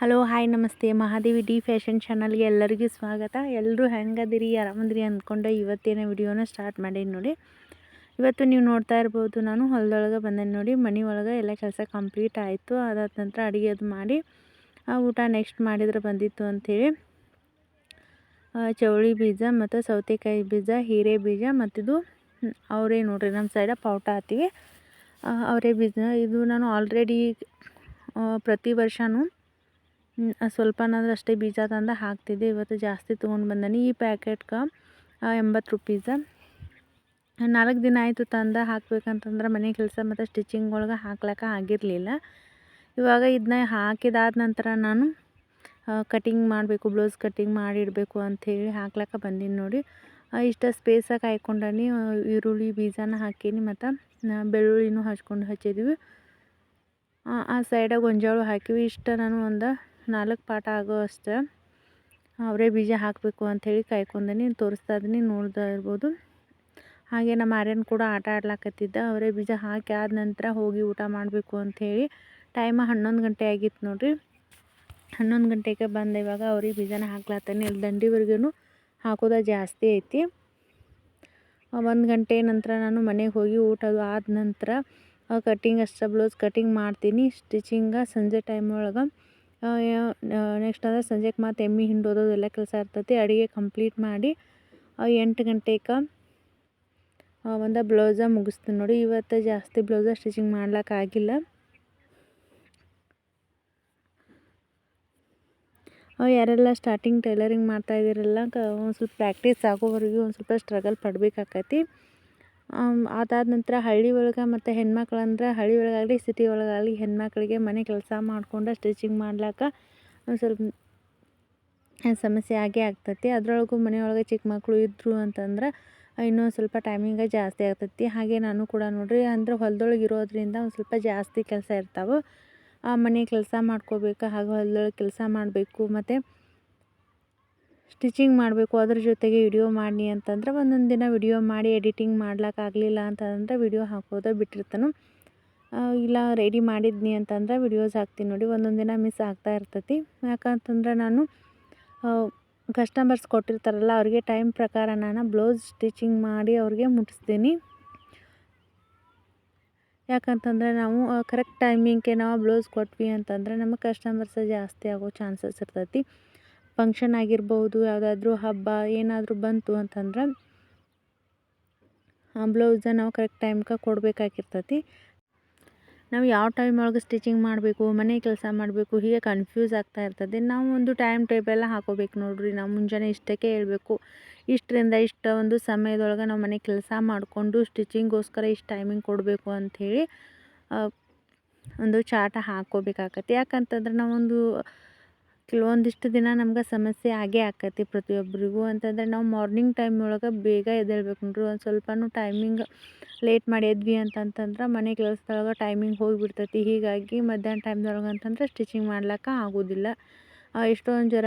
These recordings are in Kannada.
ಹಲೋ ಹಾಯ್ ನಮಸ್ತೆ. ಮಹಾದೇವಿ ಡಿ ಫ್ಯಾಷನ್ ಚಾನಲ್ಗೆ ಎಲ್ಲರಿಗೂ ಸ್ವಾಗತ. ಎಲ್ಲರೂ ಹೆಂಗದಿರಿ, ಆರಾಮದಿರಿ ಅಂದ್ಕೊಂಡು ಇವತ್ತಿನ ವಿಡಿಯೋನ ಸ್ಟಾರ್ಟ್ ಮಾಡೀನಿ ನೋಡಿ. ಇವತ್ತು ನೀವು ನೋಡ್ತಾ ಇರ್ಬೋದು, ನಾನು ಹೊಲದೊಳಗೆ ಬಂದೇನೆ ನೋಡಿ. ಮನೆ ಒಳಗೆ ಎಲ್ಲ ಕೆಲಸ ಕಂಪ್ಲೀಟ್ ಆಯಿತು. ಅದಾದ ನಂತರ ಅಡುಗೆ ಅದು ಮಾಡಿ ಊಟ ನೆಕ್ಸ್ಟ್ ಮಾಡಿದ್ರೆ ಬಂದಿತ್ತು ಅಂಥೇಳಿ ಚೌಳಿ ಬೀಜ ಮತ್ತು ಸೌತೆಕಾಯಿ ಬೀಜ, ಹೀರೆ ಬೀಜ ಮತ್ತಿದು ಅವರೇ ನೋಡ್ರಿ ನಮ್ಮ ಸೈಡ ಪೌಟ ಹಾಕ್ತೀವಿ ಅವರೇ ಬೀಜ. ಇದು ನಾನು ಆಲ್ರೆಡಿ ಪ್ರತಿ ವರ್ಷವೂ ಸ್ವಲ್ಪನಾದ್ರೂ ಅಷ್ಟೇ ಬೀಜ ತಂದು ಹಾಕ್ತಿದ್ದೆ. ಇವತ್ತು ಜಾಸ್ತಿ ತೊಗೊಂಡು ಬಂದೀನಿ. ಈ ಪ್ಯಾಕೆಟ್ಗೆ ಎಂಬತ್ತು ರುಪೀಸ. ನಾಲ್ಕು ದಿನ ಆಯಿತು ತಂದು ಹಾಕ್ಬೇಕಂತಂದ್ರೆ ಮನೆ ಕೆಲಸ ಮತ್ತು ಸ್ಟಿಚಿಂಗ್ ಒಳಗೆ ಹಾಕ್ಲಕ್ಕ ಆಗಿರಲಿಲ್ಲ. ಇವಾಗ ಇದನ್ನ ಹಾಕಿದಾದ ನಂತರ ನಾನು ಕಟಿಂಗ್ ಮಾಡಬೇಕು, ಬ್ಲೌಸ್ ಕಟಿಂಗ್ ಮಾಡಿಡಬೇಕು ಅಂಥೇಳಿ ಹಾಕ್ಲಕ್ಕ ಬಂದೀನಿ ನೋಡಿ. ಇಷ್ಟ ಸ್ಪೇಸಾಗಿ ಕಾಯ್ಕೊಂಡೀನಿ. ಈರುಳ್ಳಿ ಬೀಜನ ಹಾಕೀನಿ ಮತ್ತು ಬೆಳ್ಳುಳ್ಳಿನೂ ಹಚ್ಕೊಂಡು ಹಚ್ಚಿದ್ವಿ. ಆ ಸೈಡಾಗ ಗೊಂಜಾಳು ಹಾಕಿವಿ. ಇಷ್ಟ ನಾನು ಒಂದು ನಾಲ್ಕು ಪಾಠ ಆಗೋ ಅಷ್ಟು. ಅವರೇ ಬೀಜ ಹಾಕಬೇಕು ಅಂಥೇಳಿ ಕಾಯ್ಕೊಂಡೀನಿ, ತೋರಿಸ್ತಾ ಇದ್ದೀನಿ, ನೋಡ್ತಾ ಇರ್ಬೋದು. ಹಾಗೆ ನಮ್ಮ ಆರ್ಯನ್ ಕೂಡ ಆಟ ಆಡ್ಲಾಕತ್ತಿದ್ದ, ಅವರೇ ಬೀಜ ಹಾಕಿ ಆದ ನಂತರ ಹೋಗಿ ಊಟ ಮಾಡಬೇಕು ಅಂಥೇಳಿ. ಟೈಮ ಹನ್ನೊಂದು ಗಂಟೆ ಆಗಿತ್ತು ನೋಡಿರಿ. ಹನ್ನೊಂದು ಗಂಟೆಗೆ ಬಂದೆ ಇವಾಗ ಅವ್ರಿಗೆ ಬೀಜನ ಹಾಕ್ಲಾತಾನೆ, ಇಲ್ಲಿ ದಂಡಿವರೆಗೂ ಹಾಕೋದ ಜಾಸ್ತಿ ಐತಿ. ಒಂದು ಗಂಟೆ ನಂತರ ನಾನು ಮನೆಗೆ ಹೋಗಿ ಊಟ ಅದು ಆದ ನಂತರ ಕಟಿಂಗ್ ಅಷ್ಟೇ ಬ್ಲೌಸ್ ಕಟಿಂಗ್ ಮಾಡ್ತೀನಿ ಸ್ಟಿಚಿಂಗ ಸಂಜೆ ಟೈಮ್ ಒಳಗೆ. ನೆಕ್ಸ್ಟ್ ಅಂದರೆ ಸಂಜೆಗೆ ಮತ್ತು ಎಮ್ಮೆ ಹಿಂಡೋದು ಎಲ್ಲ ಕೆಲಸ ಇರ್ತೈತಿ. ಅಡುಗೆ ಕಂಪ್ಲೀಟ್ ಮಾಡಿ ಎಂಟು ಗಂಟೆಗೆ ಒಂದು ಬ್ಲೌಸ ಮುಗಿಸ್ತೀನಿ ನೋಡಿ. ಇವತ್ತು ಜಾಸ್ತಿ ಬ್ಲೌಸ ಸ್ಟಿಚಿಂಗ್ ಮಾಡ್ಲಿಕ್ಕಾಗಿಲ್ಲ ಯಾರೆಲ್ಲ ಸ್ಟಾರ್ಟಿಂಗ್ ಟೈಲರಿಂಗ್ ಮಾಡ್ತಾಯಿದ್ದೀರಲ್ಲ ಒಂದು ಸ್ವಲ್ಪ ಪ್ರಾಕ್ಟೀಸ್ ಆಗೋವರೆಗೂ ಒಂದು ಸ್ವಲ್ಪ ಸ್ಟ್ರಗಲ್ ಪಡ್ಬೇಕಾಕೈತಿ. ಅದಾದ ನಂತರ ಹಳ್ಳಿ ಒಳಗೆ ಮತ್ತು ಹೆಣ್ಮಕ್ಳು ಹಳ್ಳಿ ಒಳಗಾಗಲಿ ಸಿಟಿ ಒಳಗಾಗಲಿ ಹೆಣ್ಮಕ್ಳಿಗೆ ಮನೆ ಕೆಲಸ ಮಾಡ್ಕೊಂಡು ಸ್ಟಿಚಿಂಗ್ ಮಾಡ್ಲಿಕ್ಕೆ ಒಂದು ಸ್ವಲ್ಪ ಸಮಸ್ಯೆ ಆಗೇ ಆಗ್ತೈತಿ. ಅದರೊಳಗೂ ಮನೆಯೊಳಗೆ ಚಿಕ್ಕ ಮಕ್ಕಳು ಇದ್ದರು ಅಂತಂದ್ರೆ ಇನ್ನೊಂದು ಸ್ವಲ್ಪ ಟೈಮಿಂಗ ಜಾಸ್ತಿ ಆಗ್ತೈತಿ. ಹಾಗೆ ನಾನು ಕೂಡ ನೋಡಿರಿ, ಅಂದ್ರೆ ಹೊಲದೊಳಗೆ ಇರೋದರಿಂದ ಒಂದು ಸ್ವಲ್ಪ ಜಾಸ್ತಿ ಕೆಲಸ ಇರ್ತಾವೆ. ಮನೆ ಕೆಲಸ ಮಾಡ್ಕೋಬೇಕು, ಹಾಗೆ ಹೊಲದೊಳಗೆ ಕೆಲಸ ಮಾಡಬೇಕು. ಮತ್ತು ಸ್ಟಿಚಿಂಗ್ ಮಾಡಬೇಕು, ಅದ್ರ ಜೊತೆಗೆ ವಿಡಿಯೋ ಮಾಡಿ ಅಂತಂದ್ರೆ ಒಂದೊಂದು ದಿನ ವಿಡಿಯೋ ಮಾಡಿ ಎಡಿಟಿಂಗ್ ಮಾಡ್ಲಿಕ್ಕಾಗಲಿಲ್ಲ ಅಂತಂದ್ರೆ ವಿಡಿಯೋ ಹಾಕೋದೇ ಬಿಟ್ಟಿರ್ತಾನೆ. ಇಲ್ಲ ರೆಡಿ ಮಾಡಿದ್ನಿ ಅಂತಂದ್ರೆ ವಿಡಿಯೋಸ್ ಹಾಕ್ತೀನಿ ನೋಡಿ, ಒಂದೊಂದು ದಿನ ಮಿಸ್ ಆಗ್ತಾ ಇರ್ತೈತಿ. ಯಾಕಂತಂದ್ರೆ ನಾನು ಕಸ್ಟಮರ್ಸ್ ಕೊಟ್ಟಿರ್ತಾರಲ್ಲ, ಅವ್ರಿಗೆ ಟೈಮ್ ಪ್ರಕಾರ ನಾನು ಬ್ಲೌಸ್ ಸ್ಟಿಚಿಂಗ್ ಮಾಡಿ ಅವ್ರಿಗೆ ಮುಟ್ಟಿಸ್ತೀನಿ. ಯಾಕಂತಂದರೆ ನಾವು ಕರೆಕ್ಟ್ ಟೈಮಿಂಗ್ಗೆ ನಾವು ಬ್ಲೌಸ್ ಕೊಟ್ವಿ ಅಂತಂದರೆ ನಮಗೆ ಕಸ್ಟಮರ್ಸ್ ಜಾಸ್ತಿ ಆಗೋ ಚಾನ್ಸಸ್ ಇರ್ತೈತಿ. ಫಂಕ್ಷನ್ ಆಗಿರ್ಬೋದು, ಯಾವುದಾದ್ರೂ ಹಬ್ಬ ಏನಾದರೂ ಬಂತು ಅಂತಂದ್ರೆ ಆ ಬ್ಲೌಸ ನಾವು ಕರೆಕ್ಟ್ ಟೈಮ್ಗೆ ಕೊಡಬೇಕಾಗಿರ್ತತಿ. ನಾವು ಯಾವ ಟೈಮ್ ಒಳಗೆ ಸ್ಟಿಚಿಂಗ್ ಮಾಡಬೇಕು, ಮನೆ ಕೆಲಸ ಮಾಡಬೇಕು, ಹೀಗೆ ಕನ್ಫ್ಯೂಸ್ ಆಗ್ತಾ ಇರ್ತದೆ. ನಾವು ಒಂದು ಟೈಮ್ ಟೇಬಲ್ ಹಾಕೋಬೇಕು ನೋಡ್ರಿ, ನಾವು ಮುಂಜಾನೆ ಇಷ್ಟಕ್ಕೆ ಹೇಳಬೇಕು. ಇಷ್ಟರಿಂದ ಇಷ್ಟ ಒಂದು ಸಮಯದೊಳಗೆ ನಾವು ಮನೆ ಕೆಲಸ ಮಾಡಿಕೊಂಡು ಸ್ಟಿಚಿಂಗೋಸ್ಕರ ಇಷ್ಟು ಟೈಮಿಂಗ್ ಕೊಡಬೇಕು ಅಂಥೇಳಿ ಒಂದು ಚಾಟ ಹಾಕೋಬೇಕಾಗತ್ತೆ. ಯಾಕಂತಂದ್ರೆ ನಾವೊಂದು ಕೆಲವೊಂದಿಷ್ಟು ದಿನ ನಮ್ಗೆ ಸಮಸ್ಯೆ ಆಗೇ ಆಕತಿ ಪ್ರತಿಯೊಬ್ಬರಿಗೂ ಅಂತಂದ್ರೆ ನಾವು ಮಾರ್ನಿಂಗ್ ಟೈಮ್ ಒಳಗೆ ಬೇಗ ಎದ್ದೇಳ್ಬೇಕು ನೋಡ್ರಿ ಒಂದು ಸ್ವಲ್ಪನೂ ಟೈಮಿಂಗ್ ಲೇಟ್ ಮಾಡಿ ಎದ್ವಿ ಅಂತಂತಂದ್ರೆ ಮನೆ ಕೆಲಸದೊಳಗೆ ಟೈಮಿಂಗ್ ಹೋಗಿಬಿಡ್ತೈತಿ. ಹೀಗಾಗಿ ಮಧ್ಯಾಹ್ನ ಟೈಮ್ದೊಳಗೆ ಅಂತಂದ್ರೆ ಸ್ಟಿಚಿಂಗ್ ಮಾಡ್ಲಿಕ್ಕೆ ಆಗೋದಿಲ್ಲ. ಎಷ್ಟೊಂದು ಜರ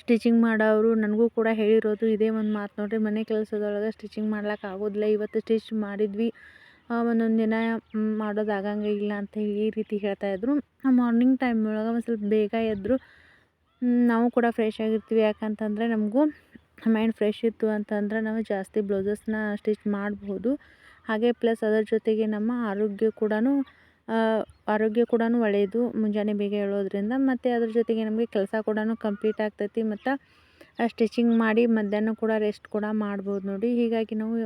ಸ್ಟಿಚಿಂಗ್ ಮಾಡೋರು ನನಗೂ ಕೂಡ ಹೇಳಿರೋದು ಇದೇ ಒಂದು ಮಾತು ನೋಡಿರಿ. ಮನೆ ಕೆಲಸದೊಳಗೆ ಸ್ಟಿಚಿಂಗ್ ಮಾಡ್ಲಿಕ್ಕೆ ಆಗೋದಿಲ್ಲ. ಇವತ್ತು ಸ್ಟಿಚ್ ಮಾಡಿದ್ವಿ. ಒಂದೊಂದು ದಿನ ಮಾಡೋದು ಆಗಂಗೆ ಇಲ್ಲ ಅಂತ ಈ ರೀತಿ ಹೇಳ್ತಾಯಿದ್ರು ಮಾರ್ನಿಂಗ್ ಟೈಮ್ ಒಳಗೆ ಒಂದು ಸ್ವಲ್ಪ ಬೇಗ ಎದ್ದರು ನಾವು ಕೂಡ ಫ್ರೆಶ್ ಆಗಿರ್ತೀವಿ. ಯಾಕಂತಂದರೆ ನಮಗೂ ಮೈಂಡ್ ಫ್ರೆಶ್ ಇತ್ತು ಅಂತಂದ್ರೆ ನಾವು ಜಾಸ್ತಿ ಬ್ಲೌಸಸ್ನ ಸ್ಟಿಚ್ ಮಾಡಬಹುದು. ಹಾಗೆ ಪ್ಲಸ್ ಅದರ ಜೊತೆಗೆ ನಮ್ಮ ಆರೋಗ್ಯ ಕೂಡ ಆರೋಗ್ಯ ಕೂಡ ಒಳ್ಳೆಯದು ಮುಂಜಾನೆ ಬೇಗ ಏಳೋದ್ರಿಂದ ಮತ್ತು ಅದ್ರ ಜೊತೆಗೆ ನಮಗೆ ಕೆಲಸ ಕೂಡ ಕಂಪ್ಲೀಟ್ ಆಗ್ತೈತಿ. ಮತ್ತು ಸ್ಟಿಚಿಂಗ್ ಮಾಡಿ ಮಧ್ಯಾಹ್ನ ಕೂಡ ರೆಸ್ಟ್ ಕೂಡ ಮಾಡ್ಬೋದು ನೋಡಿ. ಹೀಗಾಗಿ ನಾವು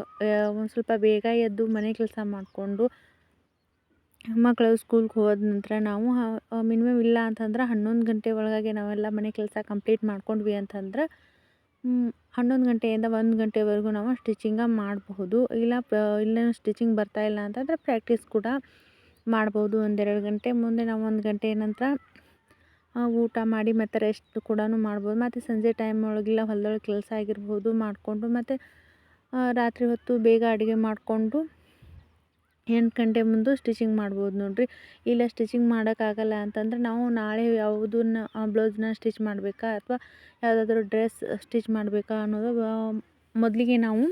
ಒಂದು ಸ್ವಲ್ಪ ಬೇಗ ಎದ್ದು ಮನೆ ಕೆಲಸ ಮಾಡಿಕೊಂಡು ಮಕ್ಕಳು ಸ್ಕೂಲ್ಗೆ ಹೋದ ನಂತರ ನಾವು ಮಿನಿಮಮ್ ಇಲ್ಲ ಅಂತಂದ್ರೆ ಹನ್ನೊಂದು ಗಂಟೆ ಒಳಗಾಗಿ ನಾವೆಲ್ಲ ಮನೆ ಕೆಲಸ ಕಂಪ್ಲೀಟ್ ಮಾಡ್ಕೊಂಡ್ವಿ ಅಂತಂದ್ರೆ ಹನ್ನೊಂದು ಗಂಟೆಯಿಂದ ಒಂದು ಗಂಟೆವರೆಗೂ ನಾವು ಸ್ಟಿಚಿಂಗ ಮಾಡಬಹುದು. ಇಲ್ಲ ಇಲ್ಲ ಸ್ಟಿಚಿಂಗ್ ಬರ್ತಾಯಿಲ್ಲ ಅಂತಂದರೆ ಪ್ರಾಕ್ಟೀಸ್ ಕೂಡ ಮಾಡ್ಬೋದು ಒಂದೆರಡು ಗಂಟೆ. ಮುಂದೆ ನಾವು ಒಂದು ಗಂಟೆ ನಂತರ ಊಟ ಮಾಡಿ ಮತ್ತು ರೆಸ್ಟ್ ಕೂಡ ಮಾಡ್ಬೋದು. ಮತ್ತು ಸಂಜೆ ಟೈಮ್ ಒಳಗೆಲ್ಲ ಹೊಲ್ದೊಳಗೆ ಕೆಲಸ ಆಗಿರ್ಬೋದು ಮಾಡಿಕೊಂಡು ಮತ್ತು ರಾತ್ರಿ ಹೊತ್ತು ಬೇಗ ಅಡುಗೆ ಮಾಡಿಕೊಂಡು ಎಂಟು ಗಂಟೆ ಮುಂದೆ ಸ್ಟಿಚಿಂಗ್ ಮಾಡ್ಬೋದು ನೋಡಿರಿ. ಇಲ್ಲ ಸ್ಟಿಚಿಂಗ್ ಮಾಡೋಕ್ಕಾಗಲ್ಲ ಅಂತಂದ್ರೆ ನಾವು ನಾಳೆ ಯಾವುದನ್ನ ಬ್ಲೌಸ್ನ ಸ್ಟಿಚ್ ಮಾಡಬೇಕಾ ಅಥವಾ ಯಾವುದಾದ್ರೂ ಡ್ರೆಸ್ ಸ್ಟಿಚ್ ಮಾಡಬೇಕಾ ಅನ್ನೋದು ಮೊದಲಿಗೆ ನಾವು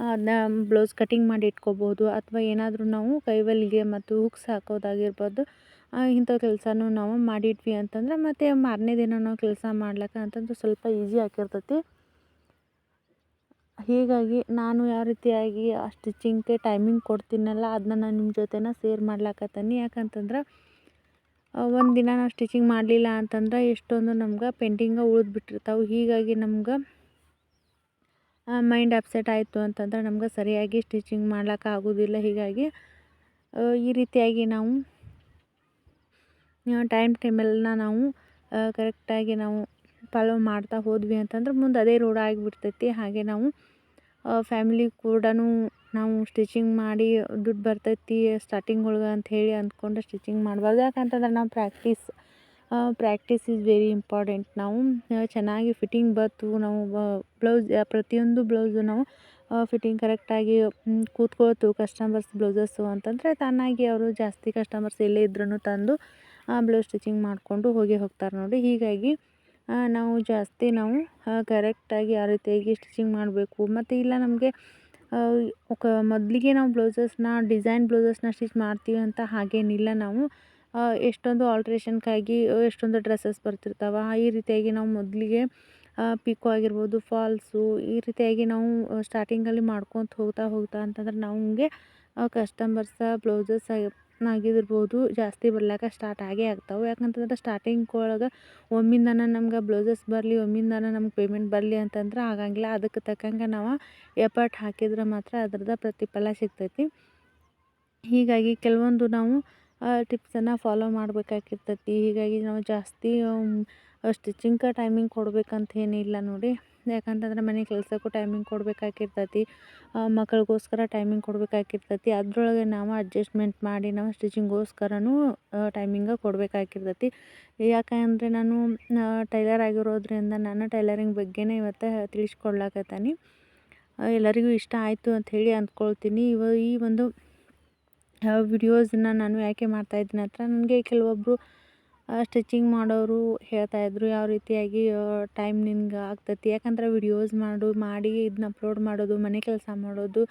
ಅದನ್ನ ಬ್ಲೌಸ್ ಕಟಿಂಗ್ ಮಾಡಿ ಇಟ್ಕೋಬೋದು. ಅಥವಾ ಏನಾದರೂ ನಾವು ಕೈವಲ್ಲಿಗೆ ಮತ್ತು ಹುಕ್ಸ್ ಹಾಕೋದಾಗಿರ್ಬೋದು. ಇಂಥ ಕೆಲಸನೂ ನಾವು ಮಾಡಿಟ್ವಿ ಅಂತಂದ್ರೆ ಮತ್ತು ಮಾರನೇ ದಿನ ನಾವು ಕೆಲಸ ಮಾಡ್ಲಿಕ್ಕೆ ಅಂತಂದ್ರೆ ಸ್ವಲ್ಪ ಈಸಿ ಆಗಿರ್ತೈತಿ. ಹೀಗಾಗಿ ನಾನು ಯಾವ ರೀತಿಯಾಗಿ ಆ ಸ್ಟಿಚಿಂಗ್ಗೆ ಟೈಮಿಂಗ್ ಕೊಡ್ತೀನಲ್ಲ ಅದನ್ನ ನಾನು ನಿಮ್ಮ ಜೊತೆನ ಸೇರ್ ಮಾಡ್ಲಾಕತ್ತೀನಿ. ಯಾಕಂತಂದ್ರೆ ಒಂದು ದಿನ ನಾವು ಸ್ಟಿಚಿಂಗ್ ಮಾಡಲಿಲ್ಲ ಅಂತಂದ್ರೆ ಎಷ್ಟೊಂದು ನಮ್ಗೆ ಪೇಂಟಿಂಗ ಉಳಿದು ಬಿಟ್ಟಿರ್ತಾವೆ. ಹೀಗಾಗಿ ನಮ್ಗೆ ಮೈಂಡ್ ಅಪ್ಸೆಟ್ ಆಯಿತು ಅಂತಂದ್ರೆ ನಮ್ಗೆ ಸರಿಯಾಗಿ ಸ್ಟಿಚಿಂಗ್ ಮಾಡ್ಲಿಕ್ಕೆ ಆಗೋದಿಲ್ಲ. ಹೀಗಾಗಿ ಈ ರೀತಿಯಾಗಿ ನಾವು ಟೈಮ್ ಟೇಬಲ್ನ ನಾವು ಕರೆಕ್ಟಾಗಿ ನಾವು ಫಾಲೋ ಮಾಡ್ತಾ ಹೋದ್ವಿ ಅಂತಂದ್ರೆ ಮುಂದೆ ಅದೇ ರೋಡ್ ಆಗಿಬಿಡ್ತೈತಿ. ಹಾಗೆ ನಾವು ಫ್ಯಾಮಿಲಿ ಕೂಡ ನಾವು ಸ್ಟಿಚಿಂಗ್ ಮಾಡಿ ದುಡ್ಡು ಬರ್ತೈತಿ ಸ್ಟಾರ್ಟಿಂಗ್ ಒಳಗೆ ಅಂಥೇಳಿ ಅಂದ್ಕೊಂಡು ಸ್ಟಿಚಿಂಗ್ ಮಾಡಬಾರ್ದು. ಯಾಕಂತಂದ್ರೆ ನಾವು practice practice is very important ನಾವು ಚೆನ್ನಾಗಿ ಫಿಟ್ಟಿಂಗ್ ಬಂತು ನಾವು ಬ್ಲೌಸ್ ಪ್ರತಿಯೊಂದು ಬ್ಲೌಸು ನಾವು ಫಿಟ್ಟಿಂಗ್ ಕರೆಕ್ಟಾಗಿ ಕೂತ್ಕೊಳ್ತು. ಕಸ್ಟಮರ್ಸ್ ಬ್ಲೌಸಸ್ಸು ಅಂತಂದರೆ ತಾನಾಗಿ ಅವರು ಜಾಸ್ತಿ ಕಸ್ಟಮರ್ಸ್ ಎಲ್ಲೇ ಇದ್ರೂ ತಂದು ಬ್ಲೌಸ್ ಸ್ಟಿಚಿಂಗ್ ಮಾಡಿಕೊಂಡು ಹೋಗಿ ಹೋಗ್ತಾರೆ ನೋಡಿ. ಹೀಗಾಗಿ ನಾವು ಜಾಸ್ತಿ ನಾವು ಕರೆಕ್ಟಾಗಿ ಯಾವ ರೀತಿಯಾಗಿ ಸ್ಟಿಚಿಂಗ್ ಮಾಡಬೇಕು. ಮತ್ತು ಇಲ್ಲ ನಮಗೆ ಮೊದಲಿಗೆ ನಾವು ಬ್ಲೌಸಸ್ನ ಡಿಸೈನ್ ಬ್ಲೌಸಸ್ನ ಸ್ಟಿಚ್ ಮಾಡ್ತೀವಿ ಅಂತ ಹಾಗೇನಿಲ್ಲ ನಾವು. ಎಷ್ಟೊಂದು ಆಲ್ಟ್ರೇಷನ್ಗಾಗಿ ಎಷ್ಟೊಂದು ಡ್ರೆಸ್ಸಸ್ ಬರ್ತಿರ್ತಾವೆ. ಈ ರೀತಿಯಾಗಿ ನಾವು ಮೊದಲಿಗೆ ಪಿಕೋ ಆಗಿರ್ಬೋದು ಫಾಲ್ಸು ಈ ರೀತಿಯಾಗಿ ನಾವು ಸ್ಟಾರ್ಟಿಂಗಲ್ಲಿ ಮಾಡ್ಕೊತ ಹೋಗ್ತಾ ಹೋಗ್ತಾ ಅಂತಂದ್ರೆ ನಮಗೆ ಕಸ್ಟಮರ್ಸ ಬ್ಲೌಸಸ್ ಆಗಿರ್ಬೋದು, ಜಾಸ್ತಿ ಬರ್ಲಾಕ ಸ್ಟಾರ್ಟ್ ಆಗೇ ಆಗ್ತಾವೆ. ಯಾಕಂತಂದ್ರೆ ಸ್ಟಾರ್ಟಿಂಗ್ ಒಳಗೆ ಒಮ್ಮಿಂದನೇ ನಮ್ಗೆ ಬ್ಲೌಸಸ್ ಬರಲಿ, ಒಮ್ಮಿಂದನ ನಮ್ಗೆ ಪೇಮೆಂಟ್ ಬರಲಿ ಅಂತಂದ್ರೆ ಆಗಂಗಿಲ್ಲ. ಅದಕ್ಕೆ ತಕ್ಕಂಗೆ ನಾವು ಎಫರ್ಟ್ ಹಾಕಿದ್ರೆ ಮಾತ್ರ ಅದ್ರದ್ದು ಪ್ರತಿಫಲ ಸಿಗ್ತೈತಿ. ಹೀಗಾಗಿ ಕೆಲವೊಂದು ನಾವು ಟಿಪ್ಸನ್ನು ಫಾಲೋ ಮಾಡಬೇಕಾಗಿರ್ತೈತಿ ಹೀಗಾಗಿ ನಾವು ಜಾಸ್ತಿ ಸ್ಟಿಚಿಂಗ್ ಟೈಮಿಂಗ್ ಕೊಡ್ಬೇಕಂತ ಏನಿಲ್ಲ ನೋಡಿ. ಯಾಕಂತಂದ್ರೆ ಮನೆ ಕೆಲಸಕ್ಕೂ ಟೈಮಿಂಗ್ ಕೊಡಬೇಕಾಗಿರ್ತೈತಿ. ಮಕ್ಕಳಿಗೋಸ್ಕರ ಟೈಮಿಂಗ್ ಕೊಡಬೇಕಾಗಿರ್ತೈತಿ. ಅದರೊಳಗೆ ನಾವು ಅಡ್ಜಸ್ಟ್ಮೆಂಟ್ ಮಾಡಿ ನಾವು ಸ್ಟಿಚಿಂಗ್ಗೋಸ್ಕರನೂ ಟೈಮಿಂಗ ಕೊಡಬೇಕಾಗಿರ್ತೈತಿ. ಯಾಕಂದರೆ ನಾನು ಟೈಲರ್ ಆಗಿರೋದ್ರಿಂದ ನಾನು ಟೈಲರಿಂಗ್ ಬಗ್ಗೆನೇ ಇವತ್ತು ತಿಳಿಸ್ಕೊಡ್ಲಾಕತ್ತೀನಿ. ಎಲ್ಲರಿಗೂ ಇಷ್ಟ ಆಯಿತು ಹೇಳಿ ಅಂದ್ಕೊಳ್ತೀನಿ. ಇವ, ಈ ಒಂದು ವಿಡಿಯೋಸನ್ನ ನಾನು ಯಾಕೆ ಮಾಡ್ತಾಯಿದ್ದೀನಿ ಹತ್ರ, ನನಗೆ ಕೆಲವೊಬ್ಬರು ಸ್ಟಿಚಿಂಗ್ ಮಾಡೋರು ಹೇಳ್ತಾಯಿದ್ರು ಯಾವ ರೀತಿಯಾಗಿ ಟೈಮ್ ನಿನ್ಗೆ ಆಗ್ತೈತಿ? ಯಾಕಂದ್ರೆ ವಿಡಿಯೋಸ್ ಮಾಡು, ಮಾಡಿ ಇದನ್ನ ಅಪ್ಲೋಡ್ ಮಾಡೋದು, ಮನೆ ಕೆಲಸ ಮಾಡೋದು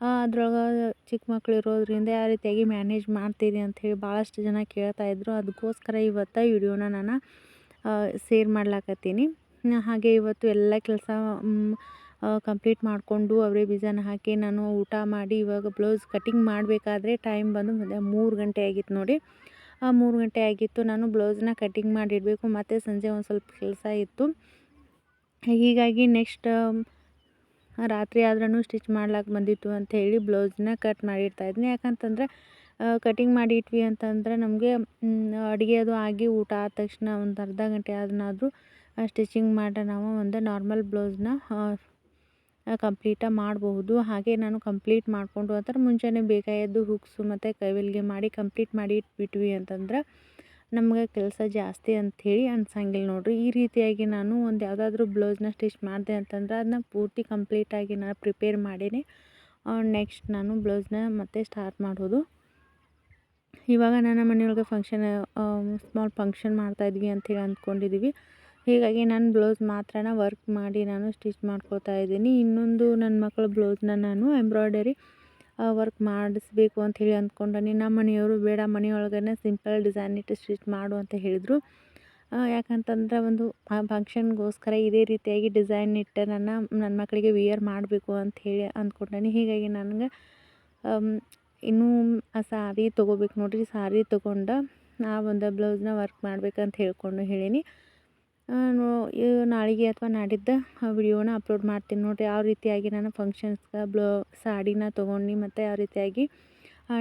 ಅದ್ರೊಳಗೆ ಚಿಕ್ಕ ಮಕ್ಳು ಇರೋದ್ರಿಂದ ಯಾವ ರೀತಿಯಾಗಿ ಮ್ಯಾನೇಜ್ ಮಾಡ್ತೀರಿ ಅಂಥೇಳಿ ಭಾಳಷ್ಟು ಜನ ಕೇಳ್ತಾಯಿದ್ರು ಅದಕ್ಕೋಸ್ಕರ ಇವತ್ತು ವಿಡಿಯೋನ ನಾನು ಸೇರ್ ಮಾಡ್ಲಾಕತ್ತೀನಿ. ಹಾಗೆ ಇವತ್ತು ಎಲ್ಲ ಕೆಲಸ ಕಂಪ್ಲೀಟ್ ಮಾಡಿಕೊಂಡು ಅವರೇ ಬೀಜನ ಹಾಕಿ ನಾನು ಊಟ ಮಾಡಿ ಇವಾಗ ಬ್ಲೌಸ್ ಕಟಿಂಗ್ ಮಾಡಬೇಕಾದ್ರೆ ಟೈಮ್ ಬಂದು ಮೂರು ಗಂಟೆ ಆಗಿತ್ತು ನೋಡಿ. ಮೂರು ಗಂಟೆ ಆಗಿತ್ತು. ನಾನು ಬ್ಲೌಸ್ನ ಕಟಿಂಗ್ ಮಾಡಿಡಬೇಕು. ಮತ್ತು ಸಂಜೆ ಒಂದು ಸ್ವಲ್ಪ ಕೆಲಸ ಇತ್ತು. ಹೀಗಾಗಿ ನೆಕ್ಸ್ಟ್ ರಾತ್ರಿ ಆದ್ರೂ ಸ್ಟಿಚ್ ಮಾಡ್ಲಾಕೆ ಬಂದಿತ್ತು ಅಂತ ಹೇಳಿ ಬ್ಲೌಸ್ನ ಕಟ್ ಮಾಡಿಡ್ತಾಯಿದ್ನಿ ಯಾಕಂತಂದರೆ ಕಟಿಂಗ್ ಮಾಡಿ ಇಟ್ವಿ ಅಂತಂದರೆ ನಮಗೆ ಅಡುಗೆ ಅದು ಆಗಿ ಊಟ ಆದ ತಕ್ಷಣ ಒಂದು ಅರ್ಧ ಗಂಟೆ ಆದನಾದ್ರೂ ಸ್ಟಿಚಿಂಗ್ ಮಾಡಿ ನಾವು ಒಂದು ನಾರ್ಮಲ್ ಬ್ಲೌಸ್ನ ಕಂಪ್ಲೀಟಾಗಿ ಮಾಡಬಹುದು. ಹಾಗೆ ನಾನು ಕಂಪ್ಲೀಟ್ ಮಾಡಿಕೊಂಡು ಅದರ ಮುಂಚೆನೇ ಬೇಗ ಎದ್ದು ಹುಕ್ಸು ಮತ್ತು ಕೈವಲ್ಗೆ ಮಾಡಿ ಕಂಪ್ಲೀಟ್ ಮಾಡಿ ಇಟ್ಬಿಟ್ವಿ ಅಂತಂದ್ರೆ ನಮ್ಗೆ ಕೆಲಸ ಜಾಸ್ತಿ ಅಂಥೇಳಿ ಅನ್ಸಂಗಿಲ್ಲ ನೋಡಿರಿ. ಈ ರೀತಿಯಾಗಿ ನಾನು ಒಂದು ಯಾವುದಾದ್ರೂ ಬ್ಲೌಸ್ನ ಸ್ಟಿಚ್ ಮಾಡಿದೆ ಅಂತಂದ್ರೆ ಅದನ್ನ ಪೂರ್ತಿ ಕಂಪ್ಲೀಟಾಗಿ ನಾನು ಪ್ರಿಪೇರ್ ಮಾಡೇನೆ. ನೆಕ್ಸ್ಟ್ ನಾನು ಬ್ಲೌಸ್ನ ಮತ್ತೆ ಸ್ಟಾರ್ಟ್ ಮಾಡೋದು. ಇವಾಗ ನನ್ನ ಮನೆಯೊಳಗೆ ಫಂಕ್ಷನ್ ಸ್ಮಾಲ್ ಫಂಕ್ಷನ್ ಮಾಡ್ತಾಯಿದ್ವಿ ಅಂಥೇಳಿ ಅಂದ್ಕೊಂಡಿದ್ದೀವಿ ಹೀಗಾಗಿ ನನ್ನ ಬ್ಲೌಸ್ ಮಾತ್ರನ ವರ್ಕ್ ಮಾಡಿ ನಾನು ಸ್ಟಿಚ್ ಮಾಡ್ಕೊತಾ ಇದ್ದೀನಿ. ಇನ್ನೊಂದು ನನ್ನ ಮಕ್ಕಳ ಬ್ಲೌಸ್ನ ನಾನು ಎಂಬ್ರಾಯ್ಡರಿ ವರ್ಕ್ ಮಾಡಿಸ್ಬೇಕು ಅಂಥೇಳಿ ಅಂದ್ಕೊಂಡೀನಿ. ನಮ್ಮ ಮನೆಯವರು ಬೇಡ ಮನೆಯೊಳಗೇ ಸಿಂಪಲ್ ಡಿಸೈನ್ ಇಟ್ಟು ಸ್ಟಿಚ್ ಮಾಡು ಅಂತ ಹೇಳಿದರು. ಯಾಕಂತಂದ್ರೆ ಒಂದು ಫಂಕ್ಷನ್ಗೋಸ್ಕರ ಇದೇ ರೀತಿಯಾಗಿ ಡಿಸೈನ್ ಇಟ್ಟು ನನ್ನ ನನ್ನ ಮಕ್ಕಳಿಗೆ ವಿಯರ್ ಮಾಡಬೇಕು ಅಂಥೇಳಿ ಅಂದ್ಕೊಂಡಿ ಹೀಗಾಗಿ ನನಗೆ ಇನ್ನೂ ಆ ಸಾರಿ ತೊಗೋಬೇಕು ನೋಡಿರಿ. ಸಾರಿ ತೊಗೊಂಡು ಆ ಒಂದು ಬ್ಲೌಸ್ನ ವರ್ಕ್ ಮಾಡ್ಬೇಕಂತ ಹೇಳ್ಕೊಂಡು ಹೇಳೀನಿ. ನಾಳೆಗೆ ಅಥವಾ ನಾಡಿದ್ದು ವಿಡಿಯೋನ ಅಪ್ಲೋಡ್ ಮಾಡ್ತೀನಿ ನೋಡಿರಿ. ಯಾವ ರೀತಿಯಾಗಿ ನಾನು ಫಂಕ್ಷನ್ಸ್ಗೆ ಬ್ಲೌ, ಸಾಡಿನ ತೊಗೊಂಡು ಮತ್ತು ಯಾವ ರೀತಿಯಾಗಿ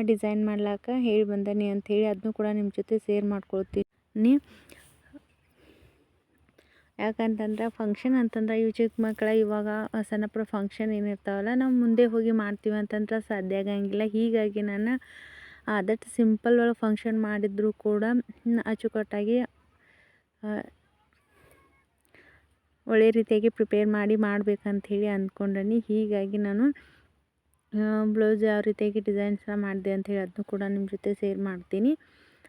ಡಿಸೈನ್ ಮಾಡ್ಲಿಕ್ಕೆ ಹೇಳಿ ಬಂದೀನಿ ಅಂಥೇಳಿ ಅದನ್ನು ಕೂಡ ನಿಮ್ಮ ಜೊತೆ ಶೇರ್ ಮಾಡ್ಕೊಳ್ತೀನಿ. ಯಾಕಂತಂದ್ರೆ ಫಂಕ್ಷನ್ ಅಂತಂದ್ರೆ ಇವು ಚಿಕ್ಕ ಮಕ್ಕಳ ಇವಾಗ ಸಣ್ಣಪುರ ಫಂಕ್ಷನ್ ಏನಿರ್ತಾವಲ್ಲ ನಾವು ಮುಂದೆ ಹೋಗಿ ಮಾಡ್ತೀವಿ ಅಂತಂದ್ರೆ ಸಾಧ್ಯ ಆಗಂಗಿಲ್ಲ. ಹೀಗಾಗಿ ನಾನು ಆದಷ್ಟು ಸಿಂಪಲ್ ಒಳಗೆ ಫಂಕ್ಷನ್ ಮಾಡಿದರೂ ಕೂಡ ಅಚ್ಚುಕಟ್ಟಾಗಿ ಒಳ್ಳೆ ರೀತಿಯಾಗಿ ಪ್ರಿಪೇರ್ ಮಾಡಿ ಹೇಳಿ ಅಂದ್ಕೊಂಡೀನಿ. ಹೀಗಾಗಿ ನಾನು ಬ್ಲೌಸ್ ಯಾವ ರೀತಿಯಾಗಿ ಡಿಸೈನ್ಸ್ನ ಮಾಡಿದೆ ಅಂಥೇಳಿ ಅದನ್ನು ಕೂಡ ನಿಮ್ಮ ಜೊತೆ ಶೇರ್ ಮಾಡ್ತೀನಿ.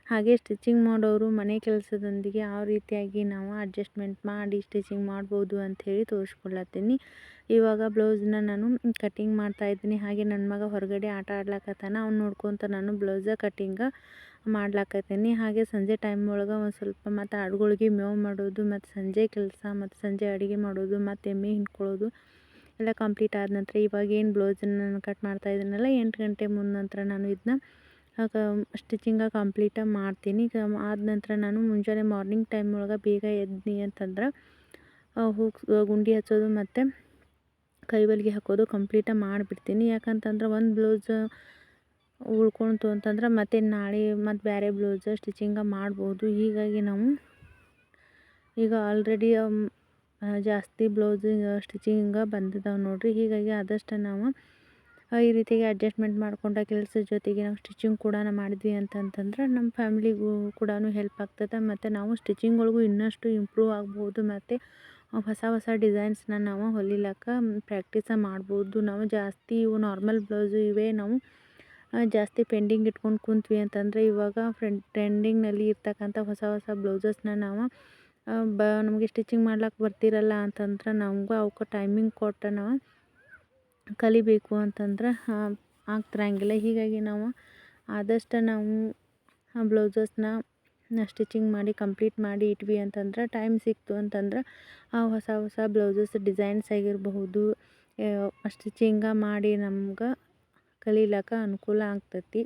ಹಾಗೆ ಸ್ಟಿಚಿಂಗ್ ಮಾಡೋರು ಮನೆ ಕೆಲಸದೊಂದಿಗೆ ಯಾವ ರೀತಿಯಾಗಿ ನಾವು ಅಡ್ಜಸ್ಟ್ಮೆಂಟ್ ಮಾಡಿ ಸ್ಟಿಚಿಂಗ್ ಮಾಡ್ಬೋದು ಅಂಥೇಳಿ ತೋರಿಸ್ಕೊಳ್ಳತ್ತೀನಿ ಇವಾಗ ಬ್ಲೌಸ್ನ ನಾನು ಕಟ್ಟಿಂಗ್ ಮಾಡ್ತಾಯಿದ್ದೀನಿ ಹಾಗೆ ನನ್ನ ಮಗ ಹೊರಗಡೆ ಆಟ ಆಡ್ಲಕತ್ತಾನ. ಅವ್ನು ನೋಡ್ಕೊತ ನಾನು ಬ್ಲೌಸ ಕಟ್ಟಿಂಗ ಮಾಡ್ಲಾಕತ್ತೀನಿ. ಹಾಗೆ ಸಂಜೆ ಟೈಮ್ ಒಳಗೆ ಒಂದು ಸ್ವಲ್ಪ ಮತ್ತು ಆಡುಗಳಿಗೆ ಮೇವು ಮಾಡೋದು, ಮತ್ತು ಸಂಜೆ ಕೆಲಸ, ಮತ್ತು ಸಂಜೆ ಅಡುಗೆ ಮಾಡೋದು, ಮತ್ತು ಎಮ್ಮೆ ಹಿಂಡ್ಕೊಳ್ಳೋದು ಎಲ್ಲ ಕಂಪ್ಲೀಟ್ ಆದ ನಂತರ ಇವಾಗ ಏನು ಬ್ಲೌಸನ್ನು ನಾನು ಕಟ್ ಮಾಡ್ತಾ ಇದ್ದೀನಲ್ಲ, ಎಂಟು ಗಂಟೆ ಮುಂದೆ ನಂತರ ನಾನು ಇದನ್ನ ಸ್ಟಿಚಿಂಗ ಕಂಪ್ಲೀಟಾಗಿ ಮಾಡ್ತೀನಿ. ಈಗ ಆದ ನಂತರ ನಾನು ಮುಂಜಾನೆ ಮಾರ್ನಿಂಗ್ ಟೈಮ್ ಒಳಗೆ ಬೇಗ ಎದ್ನಿ ಅಂತಂದ್ರೆ ಹೋಗಿ ಗುಂಡಿ ಹಚ್ಚೋದು ಮತ್ತು ಕೈ ಹೊಲಿಗೆ ಹಾಕೋದು ಕಂಪ್ಲೀಟಾಗಿ ಮಾಡಿಬಿಡ್ತೀನಿ. ಯಾಕಂತಂದ್ರೆ ಒಂದು ಬ್ಲೌಸ್ ಉಳ್ಕೊಳ್ತು ಅಂತಂದ್ರೆ ಮತ್ತೆ ನಾಳೆ ಮತ್ತು ಬೇರೆ ಬ್ಲೌಸ್ ಸ್ಟಿಚಿಂಗ ಮಾಡ್ಬೋದು. ಹೀಗಾಗಿ ನಾವು ಈಗ ಆಲ್ರೆಡಿ ಜಾಸ್ತಿ ಬ್ಲೌಸ್ ಸ್ಟಿಚಿಂಗ ಬಂದಿದ್ದಾವೆ ನೋಡಿರಿ. ಹೀಗಾಗಿ ಆದಷ್ಟು ನಾವು ಈ ರೀತಿಯಾಗಿ ಅಡ್ಜಸ್ಟ್ಮೆಂಟ್ ಮಾಡ್ಕೊಂಡ ಕೆಲಸದ ಜೊತೆಗೆ ನಾವು ಸ್ಟಿಚಿಂಗ್ ಕೂಡ ಮಾಡಿದ್ವಿ ಅಂತಂತಂದ್ರೆ ನಮ್ಮ ಫ್ಯಾಮಿಲಿಗೂ ಕೂಡ ಹೆಲ್ಪ್ ಆಗ್ತದೆ. ಮತ್ತು ನಾವು ಸ್ಟಿಚಿಂಗ್ ಒಳಗೂ ಇನ್ನಷ್ಟು ಇಂಪ್ರೂವ್ ಆಗ್ಬೋದು. ಮತ್ತು ಹೊಸ ಹೊಸ ಡಿಸೈನ್ಸ್ನ ನಾವು ಹೊಲಿಲಕ್ಕ ಪ್ರ್ಯಾಕ್ಟೀಸ ಮಾಡ್ಬೋದು. ನಾವು ಜಾಸ್ತಿ ಇವು ನಾರ್ಮಲ್ ಬ್ಲೌಸು ಇವೇ. ನಾವು ಜಾಸ್ತಿ ಪೆಂಡಿಂಗ್ ಇಟ್ಕೊಂಡು ಕುಂತ್ವಿ ಅಂತಂದರೆ ಇವಾಗ ಫ್ರೆಂಡ್, ಟ್ರೆಂಡಿಂಗ್ನಲ್ಲಿ ಇರ್ತಕ್ಕಂಥ ಹೊಸ ಹೊಸ ಬ್ಲೌಸಸ್ನ ನಾವು ಬ, ನಮಗೆ ಸ್ಟಿಚಿಂಗ್ ಮಾಡ್ಲಿಕ್ಕೆ ಬರ್ತಿರಲ್ಲ ಅಂತಂದ್ರೆ ನಮಗೂ ಅವಕ್ಕೆ ಟೈಮಿಂಗ್ ಕೊಟ್ಟು ನಾವು ಕಲಿಬೇಕು ಅಂತಂದ್ರೆ ಆಗ್ತಿರಂಗಿಲ್ಲ. ಹೀಗಾಗಿ ನಾವು ಆದಷ್ಟು ನಾವು ಬ್ಲೌಸಸ್ನ ಸ್ಟಿಚಿಂಗ್ ಮಾಡಿ ಕಂಪ್ಲೀಟ್ ಮಾಡಿ ಇಟ್ವಿ ಅಂತಂದ್ರೆ ಟೈಮ್ ಸಿಕ್ತು ಅಂತಂದ್ರೆ ಆ ಹೊಸ ಹೊಸ ಬ್ಲೌಸಸ್ ಡಿಸೈನ್ಸ್ ಆಗಿರಬಹುದು ಸ್ಟಿಚಿಂಗ ಮಾಡಿ ನಮ್ಗೆ ಕಲೀಲಕ್ಕ ಅನುಕೂಲ ಆಗ್ತೈತಿ.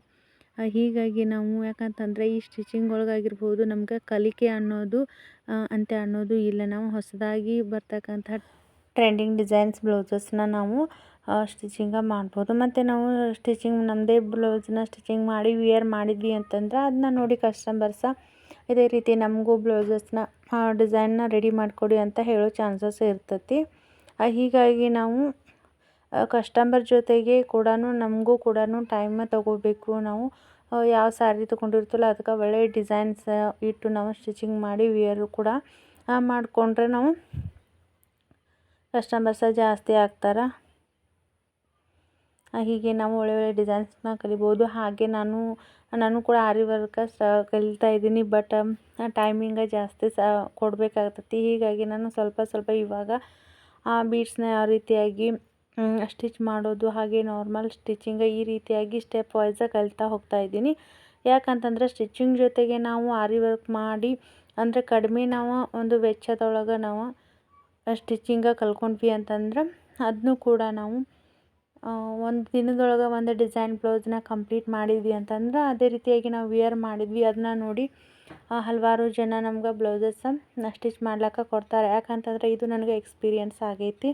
ಹೀಗಾಗಿ ನಾವು ಯಾಕಂತಂದರೆ ಈ ಸ್ಟಿಚಿಂಗ್ ಒಳಗಾಗಿರ್ಬೋದು ನಮ್ಗೆ ಕಲಿಕೆ ಅನ್ನೋದು ಅಂತ ಅನ್ನೋದು ಇಲ್ಲ. ನಾವು ಹೊಸದಾಗಿ ಬರ್ತಕ್ಕಂಥ ಟ್ರೆಂಡಿಂಗ್ ಡಿಸೈನ್ಸ್ ಬ್ಲೌಸಸ್ನ ನಾವು ಸ್ಟಿಚಿಂಗ ಮಾಡ್ಬೋದು. ಮತ್ತು ನಾವು ಸ್ಟಿಚಿಂಗ್ ನಮ್ಮದೇ ಬ್ಲೌಸ್ನ ಸ್ಟಿಚಿಂಗ್ ಮಾಡಿ ವಿಯರ್ ಮಾಡಿದ್ವಿ ಅಂತಂದ್ರೆ ಅದನ್ನ ನೋಡಿ ಕಸ್ಟಮರ್ಸ ಇದೇ ರೀತಿ ನಮಗೂ ಬ್ಲೌಸಸ್ನ ಡಿಸೈನ್ನ ರೆಡಿ ಮಾಡಿಕೊಡಿ ಅಂತ ಹೇಳೋ ಚಾನ್ಸಸ್ ಇರ್ತೈತಿ. ಹೀಗಾಗಿ ನಾವು ಕಸ್ಟಮರ್ ಜೊತೆಗೆ ಕೂಡ ನಮಗೂ ಕೂಡ ಟೈಮ್ ತೊಗೋಬೇಕು. ನಾವು ಯಾವ ಸ್ಯಾರಿ ತೊಗೊಂಡಿರ್ತೀವಲ್ಲ, ಅದಕ್ಕೆ ಒಳ್ಳೆಯ ಡಿಸೈನ್ಸ್ ಇಟ್ಟು ನಾವು ಸ್ಟಿಚಿಂಗ್ ಮಾಡಿ ವಿಯರು ಕೂಡ ಮಾಡಿಕೊಂಡ್ರೆ ನಾವು ಕಸ್ಟಮರ್ಸ ಜಾಸ್ತಿ ಆಗ್ತಾರೆ. ಹೀಗೆ ನಾವು ಒಳ್ಳೆ ಒಳ್ಳೆ ಡಿಸೈನ್ಸ್ನ ಕಲಿಬೋದು. ಹಾಗೆ ನಾನು ನಾನು ಕೂಡ ಆರಿ ವರ್ಕ ಸ ಕಲಿತಾ ಇದ್ದೀನಿ ಬಟ್ ಟೈಮಿಂಗ ಜಾಸ್ತಿ ಸ ಕೊಡಬೇಕಾಗ್ತತಿ. ಹೀಗಾಗಿ ನಾನು ಸ್ವಲ್ಪ ಸ್ವಲ್ಪ ಇವಾಗ, ಆ ಬೀಡ್ಸ್ನ ಯಾವ ರೀತಿಯಾಗಿ ಸ್ಟಿಚ್ ಮಾಡೋದು ಹಾಗೆ ನಾರ್ಮಲ್ ಸ್ಟಿಚಿಂಗ್ ಈ ರೀತಿಯಾಗಿ ಸ್ಟೆಪ್ ವೈಸಾಗಿ ಕಲಿತಾ ಹೋಗ್ತಾ ಇದ್ದೀನಿ. ಯಾಕಂತಂದ್ರೆ ಸ್ಟಿಚಿಂಗ್ ಜೊತೆಗೆ ನಾವು ಆರಿ ವರ್ಕ್ ಮಾಡಿ, ಅಂದರೆ ಕಡಿಮೆ ನಾವು ಒಂದು ವೆಚ್ಚದೊಳಗೆ ನಾವು ಸ್ಟಿಚಿಂಗ ಕಲ್ತ್ಕೊಂಡ್ವಿ ಅಂತಂದ್ರೆ ಅದನ್ನು ಕೂಡ ನಾವು ಒಂದು ದಿನದೊಳಗೆ ಒಂದು ಡಿಸೈನ್ ಬ್ಲೌಸ್ನ ಕಂಪ್ಲೀಟ್ ಮಾಡಿದ್ವಿ ಅಂತಂದ್ರೆ ಅದೇ ರೀತಿಯಾಗಿ ನಾವು ವಿಯರ್ ಮಾಡಿದ್ವಿ. ಅದನ್ನ ನೋಡಿ ಹಲವಾರು ಜನ ನಮ್ಗೆ ಬ್ಲೌಸಸ್ ಸ್ಟಿಚ್ ಮಾಡ್ಲಿಕ್ಕೆ ಕೊಡ್ತಾರೆ. ಯಾಕಂತಂದ್ರೆ ಇದು ನನಗೆ ಎಕ್ಸ್ಪೀರಿಯನ್ಸ್ ಆಗೈತಿ.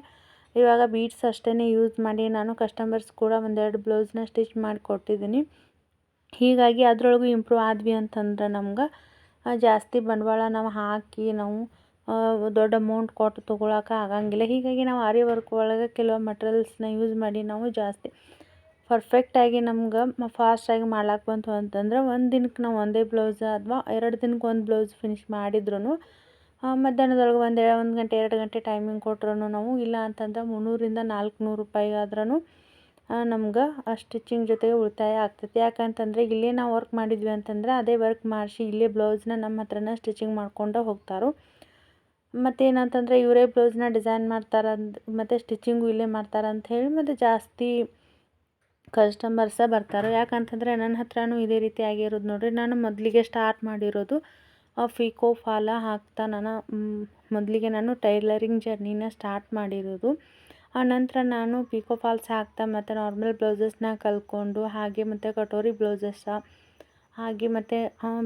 ಇವಾಗ ಬೀಡ್ಸ್ ಅಷ್ಟೇ ಯೂಸ್ ಮಾಡಿ ನಾನು ಕಸ್ಟಮರ್ಸ್ ಕೂಡ ಒಂದೆರಡು ಬ್ಲೌಸ್ನ ಸ್ಟಿಚ್ ಮಾಡಿಕೊಟ್ಟಿದ್ದೀನಿ ಹೀಗಾಗಿ ಅದರೊಳಗೂ ಇಂಪ್ರೂವ್ ಆದ್ವಿ ಅಂತಂದ್ರೆ ನಮ್ಗೆ ಜಾಸ್ತಿ ಬಂಡವಾಳ ನಾವು ಹಾಕಿ ನಾವು ದೊಡ್ಡ ಅಮೌಂಟ್ ಕೊಟ್ಟು ತೊಗೊಳಕ್ಕೆ ಆಗಂಗಿಲ್ಲ. ಹೀಗಾಗಿ ನಾವು ಆರಿ ವರ್ಕ್ ಒಳಗೆ ಕೆಲವು ಮಟೀರಿಯಲ್ಸ್ನ ಯೂಸ್ ಮಾಡಿ ನಾವು ಜಾಸ್ತಿ ಪರ್ಫೆಕ್ಟಾಗಿ ನಮ್ಗೆ ಫಾಸ್ಟಾಗಿ ಮಾಡ್ಲಾಕೆ ಬಂತು ಅಂತಂದ್ರೆ ಒಂದು ದಿನಕ್ಕೆ ನಾವು ಒಂದೇ ಬ್ಲೌಸ್ ಅಥವಾ ಎರಡು ದಿನಕ್ಕೆ ಒಂದು ಬ್ಲೌಸ್ ಫಿನಿಶ್ ಮಾಡಿದ್ರೂ ಮಧ್ಯಾಹ್ನದೊಳಗೆ ಒಂದು ಒಂದು ಗಂಟೆ, ಎರಡು ಗಂಟೆ ಟೈಮಿಂಗ್ ಕೊಟ್ರೂ ನಾವು. ಇಲ್ಲ ಅಂತಂದ್ರೆ ಮುನ್ನೂರಿಂದ ನಾಲ್ಕುನೂರು ರೂಪಾಯಿ ಆದ್ರೂ ನಮ್ಗೆ ಆ ಸ್ಟಿಚಿಂಗ್ ಜೊತೆಗೆ ಉಳಿತಾಯ ಆಗ್ತೈತಿ. ಯಾಕಂತಂದರೆ ಇಲ್ಲೇ ನಾವು ವರ್ಕ್ ಮಾಡಿದ್ವಿ ಅಂತಂದ್ರೆ ಅದೇ ವರ್ಕ್ ಮಾಡಿಸಿ ಇಲ್ಲೇ ಬ್ಲೌಸ್ನ ನಮ್ಮ ಹತ್ರನೇ ಸ್ಟಿಚಿಂಗ್ ಮಾಡ್ಕೊಂಡು ಹೋಗ್ತಾರೆ. ಮತ್ತು ಏನಂತಂದರೆ ಇವರೇ ಬ್ಲೌಸ್ನ ಡಿಸೈನ್ ಮಾಡ್ತಾರೆ ಮತ್ತು ಸ್ಟಿಚಿಂಗು ಇಲ್ಲೇ ಮಾಡ್ತಾರಂತ ಹೇಳಿ ಮತ್ತು ಜಾಸ್ತಿ ಕಸ್ಟಮರ್ಸ ಬರ್ತಾರೆ. ಯಾಕಂತಂದರೆ ನನ್ನ ಹತ್ರನೂ ಇದೇ ರೀತಿ ಆಗಿರೋದು ನೋಡಿರಿ. ನಾನು ಮೊದಲಿಗೆ ಸ್ಟಾರ್ಟ್ ಮಾಡಿರೋದು ಫಿಕೋ ಫಾಲ ಹಾಕ್ತಾ ನಾನು ಮೊದಲಿಗೆ ನಾನು ಟೈಲರಿಂಗ್ ಜರ್ನಿನ ಸ್ಟಾರ್ಟ್ ಮಾಡಿರೋದು. ಆ ನಂತರ ನಾನು ಪಿಕೋ ಫಾಲ್ಸ್ ಹಾಕ್ತಾ ಮತ್ತು ನಾರ್ಮಲ್ ಬ್ಲೌಸಸ್ನ ಕಲ್ತ್ಕೊಂಡು ಹಾಗೆ ಮತ್ತು ಕಟೋರಿ ಬ್ಲೌಸಸ್ಸ ಹಾಗೆ ಮತ್ತು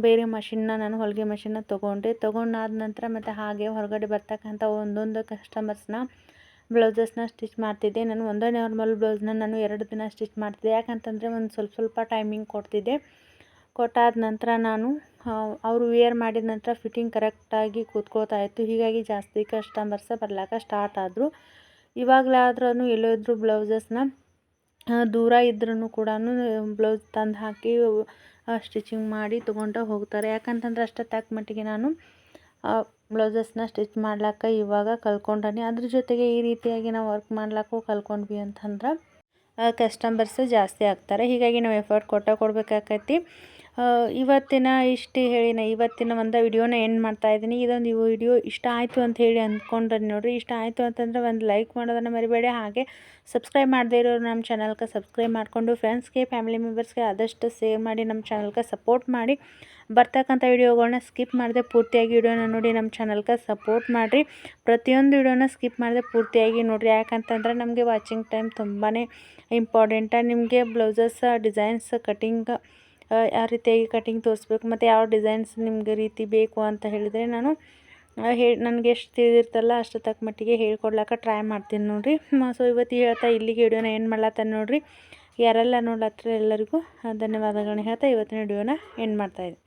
ಬೇರೆ ಮಷಿನ್ನ ನಾನು ಹೊಲಿಗೆ ಮಷಿನ್ನ ತೊಗೊಂಡೆ. ತೊಗೊಂಡಾದ ನಂತರ ಮತ್ತು ಹಾಗೆ ಹೊರಗಡೆ ಬರ್ತಕ್ಕಂಥ ಒಂದೊಂದು ಕಸ್ಟಮರ್ಸ್ನ ಬ್ಲೌಸಸ್ನ ಸ್ಟಿಚ್ ಮಾಡ್ತಿದ್ದೆ. ನಾನು ಒಂದೇ ನಾರ್ಮಲ್ ಬ್ಲೌಸ್ನ ನಾನು ಎರಡು ದಿನ ಸ್ಟಿಚ್ ಮಾಡ್ತಿದ್ದೆ. ಯಾಕಂತಂದರೆ ಒಂದು ಸ್ವಲ್ಪ ಸ್ವಲ್ಪ ಟೈಮಿಂಗ್ ಕೊಡ್ತಿದ್ದೆ. ಕೊಟ್ಟಾದ ನಂತರ ನಾನು ಅವರು ವೇರ್ ಮಾಡಿದ ನಂತರ ಫಿಟ್ಟಿಂಗ್ ಕರೆಕ್ಟಾಗಿ ಕೂತ್ಕೊಳ್ತಾ ಇತ್ತು. ಹೀಗಾಗಿ ಜಾಸ್ತಿ ಕಸ್ಟಮರ್ಸ ಬರ್ಲಿಕ್ಕೆ ಸ್ಟಾರ್ಟ್ ಆದರು. ಇವಾಗಲಾದ್ರೂ ಎಲ್ಲೋದ್ರೂ ಬ್ಲೌಸಸ್ನ ದೂರ ಇದ್ರೂ ಕೂಡ ಬ್ಲೌಸ್ ತಂದು ಹಾಕಿ ಸ್ಟಿಚಿಂಗ್ ಮಾಡಿ ತೊಗೊಂಡು ಹೋಗ್ತಾರೆ. ಯಾಕಂತಂದ್ರೆ ಅಷ್ಟೇ ತಕ್ಕ ಮಟ್ಟಿಗೆ ನಾನು ಬ್ಲೌಸಸ್ನ ಸ್ಟಿಚ್ ಮಾಡ್ಲಿಕ್ಕೆ ಇವಾಗ ಕಲ್ತ್ಕೊಂಡೀನಿ ಅದ್ರ ಜೊತೆಗೆ ಈ ರೀತಿಯಾಗಿ ನಾವು ವರ್ಕ್ ಮಾಡ್ಲಿಕ್ಕೂ ಕಲ್ಕೊಂಡ್ವಿ ಅಂತಂದ್ರೆ ಕಸ್ಟಮರ್ಸ್ ಜಾಸ್ತಿ ಆಗ್ತಾರೆ. ಹೀಗಾಗಿ ನಾವು ಎಫರ್ಟ್ ಕೊಟ್ಟ ಕೊಡಬೇಕಾಕೈತಿ. ಇವತ್ತಿನ ಇಷ್ಟು ಹೇಳಿ ನಾ ಇವತ್ತಿನ ಒಂದು ವಿಡಿಯೋನ ಎಂಡ್ ಮಾಡ್ತಾ ಇದ್ದೀನಿ. ಇದೊಂದು ವಿಡಿಯೋ ಇಷ್ಟ ಆಯಿತು ಅಂತ ಹೇಳಿ ಅಂದ್ಕೊಂಡ್ರೆ ನೋಡಿರಿ. ಇಷ್ಟ ಆಯಿತು ಅಂತಂದ್ರೆ ಒಂದು ಲೈಕ್ ಮಾಡೋದನ್ನು ಮರಿಬೇಡಿ. ಹಾಗೆ ಸಬ್ಸ್ಕ್ರೈಬ್ ಮಾಡದೇ ಇರೋರು ನಮ್ಮ ಚಾನಲ್ಗೆ ಸಬ್ಸ್ಕ್ರೈಬ್ ಮಾಡಿಕೊಂಡು ಫ್ರೆಂಡ್ಸ್ಗೆ ಫ್ಯಾಮಿಲಿ ಮೆಂಬರ್ಸ್ಗೆ ಆದಷ್ಟು ಸೇವ್ ಮಾಡಿ ನಮ್ಮ ಚಾನಲ್ಗೆ ಸಪೋರ್ಟ್ ಮಾಡಿ. ಬರ್ತಕ್ಕಂಥ ವಿಡಿಯೋಗಳನ್ನ ಸ್ಕಿಪ್ ಮಾಡದೆ ಪೂರ್ತಿಯಾಗಿ ವಿಡಿಯೋನ ನೋಡಿ ನಮ್ಮ ಚಾನಲ್ಗೆ ಸಪೋರ್ಟ್ ಮಾಡಿರಿ. ಪ್ರತಿಯೊಂದು ವಿಡಿಯೋನ ಸ್ಕಿಪ್ ಮಾಡದೆ ಪೂರ್ತಿಯಾಗಿ ನೋಡಿರಿ. ಯಾಕಂತಂದ್ರೆ ನಮಗೆ ವಾಚಿಂಗ್ ಟೈಮ್ ತುಂಬಾ ಇಂಪಾರ್ಟೆಂಟ ನಿಮಗೆ ಬ್ಲೌಸಸ್ ಡಿಸೈನ್ಸ್ ಕಟಿಂಗ್ ಯಾವ ರೀತಿಯಾಗಿ ಕಟಿಂಗ್ ತೋರಿಸ್ಬೇಕು. ಮತ್ತು ಯಾವ ಡಿಸೈನ್ಸ್ ನಿಮಗೆ ರೀತಿ ಬೇಕು ಅಂತ ಹೇಳಿದರೆ ನಾನು ಹೇ, ನನಗೆ ಎಷ್ಟು ತಿಳಿದಿರ್ತಲ್ಲ ಅಷ್ಟು ತಕ್ಕ ಮಟ್ಟಿಗೆ ಹೇಳ್ಕೊಡ್ಲಾಕ ಟ್ರೈ ಮಾಡ್ತೀನಿ ನೋಡಿರಿ. ಸೊ ಇವತ್ತು ಹೇಳ್ತಾ ಇಲ್ಲಿಗೆ ವಿಡಿಯೋನ ಏನು ಮಾಡ್ಲತ್ತಾನೆ ನೋಡಿರಿ. ಯಾರೆಲ್ಲ ನೋಡ್ಲತ್ತರ ಎಲ್ಲರಿಗೂ ಧನ್ಯವಾದಗಳನ್ನ ಹೇಳ್ತಾ ಇವತ್ತಿನ ವಿಡಿಯೋನ ಎಂಡ್ ಮಾಡ್ತಾಯಿದ್ದೀನಿ